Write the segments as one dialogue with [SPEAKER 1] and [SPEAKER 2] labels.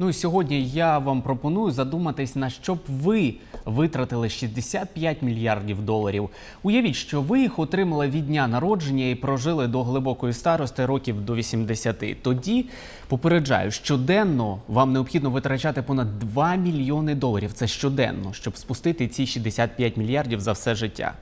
[SPEAKER 1] Ну і сьогодні я вам пропоную задуматись, на що б ви витратили 65 мільярдів доларів. Уявіть, що ви їх отримали від дня народження і прожили до глибокої старости років до 80. Тоді попереджаю, щоденно вам необхідно витрачати понад 2 мільйони доларів. Це щоденно, щоб спустити ці 65 мільярдів за все життя.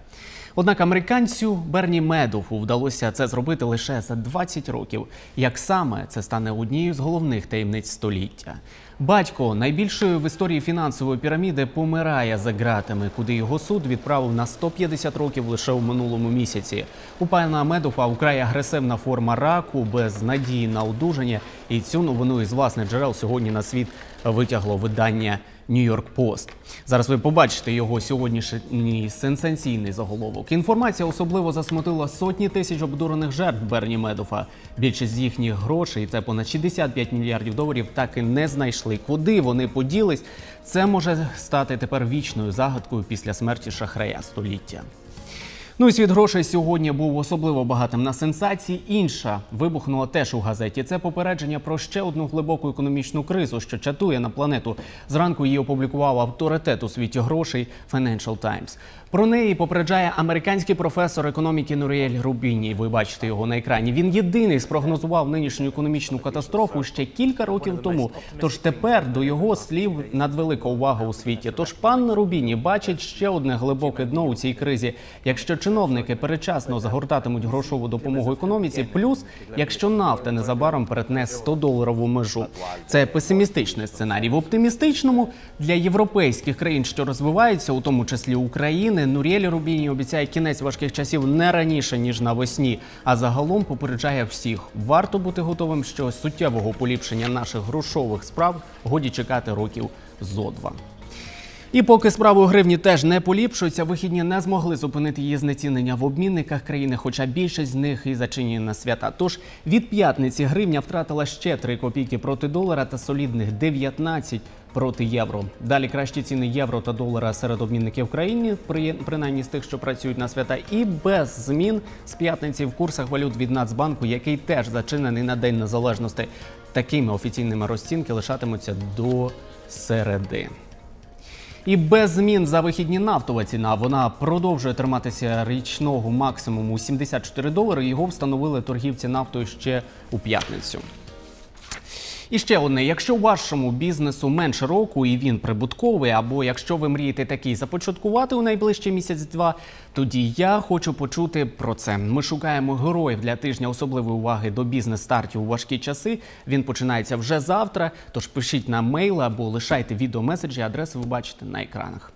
[SPEAKER 1] Однак американцю Берні Медофу вдалося це зробити лише за 20 років. Як саме це стане однією з головних таємниць століття? Батько найбільшої в історії фінансової піраміди помирає за ґратами, куди його суд відправив на 150 років лише у минулому місяці. У пана Медофа украй агресивна форма раку без надії на одужання. І цю новину із власних джерел сьогодні на світ витягло видання Нью-Йорк Пост. Зараз ви побачите його сьогоднішній сенсаційний заголовок. Інформація особливо засмутила сотні тисяч обдурених жертв Берні Медофа. Більшість з їхніх грошей, це понад 65 мільярдів доларів, так і не знайшли. Куди вони поділись? Це може стати тепер вічною загадкою після смерті шахрея століття. Ну і світ грошей сьогодні був особливо багатим на сенсації. Інша вибухнула теж у газеті. Це попередження про ще одну глибоку економічну кризу, що чатує на планету. Зранку її опублікував авторитет у світі грошей Financial Times. Про неї попереджає американський професор економіки Нуріель Рубіні. Ви бачите його на екрані. Він єдиний спрогнозував нинішню економічну катастрофу ще кілька років тому. Тож тепер до його слів надвелика увага у світі. Тож пан Рубіні бачить ще одне глибоке дно у цій кризі. Якщо чиновники передчасно загортатимуть грошову допомогу економіці, плюс якщо нафта незабаром перетне 100-доларову межу. Це песимістичний сценарій. В оптимістичному для європейських країн, що розвиваються, у тому числі України, Нуріель Рубіні обіцяє кінець важких часів не раніше ніж навесні. А загалом попереджає всіх: варто бути готовим, що суттєвого поліпшення наших грошових справ годі чекати років зо два. І поки справи у гривні теж не поліпшуються, вихідні не змогли зупинити її знецінення в обмінниках країни, хоча більшість з них і зачинені на свята. Тож від п'ятниці гривня втратила ще 3 копійки проти долара та солідних 19 проти євро. Далі кращі ціни євро та долара серед обмінників країни, при- принаймні з тих, що працюють на свята, і без змін з п'ятниці в курсах валют від Нацбанку, який теж зачинений на День Незалежності. Такими офіційними розцінки лишатимуться до середи. І без змін за вихідні нафтова ціна. Вона продовжує триматися річного максимуму 74 долари. Його встановили торгівці нафтою ще у п'ятницю. І ще одне: якщо вашому бізнесу менше року і він прибутковий, або якщо ви мрієте такий започаткувати у найближчий місяць-два, тоді я хочу почути про це. Ми шукаємо героїв для тижня особливої уваги до бізнес-стартів у важкі часи. Він починається вже завтра. Тож пишіть на мейл або лишайте відеомеседжі. Адреси ви бачите на екранах.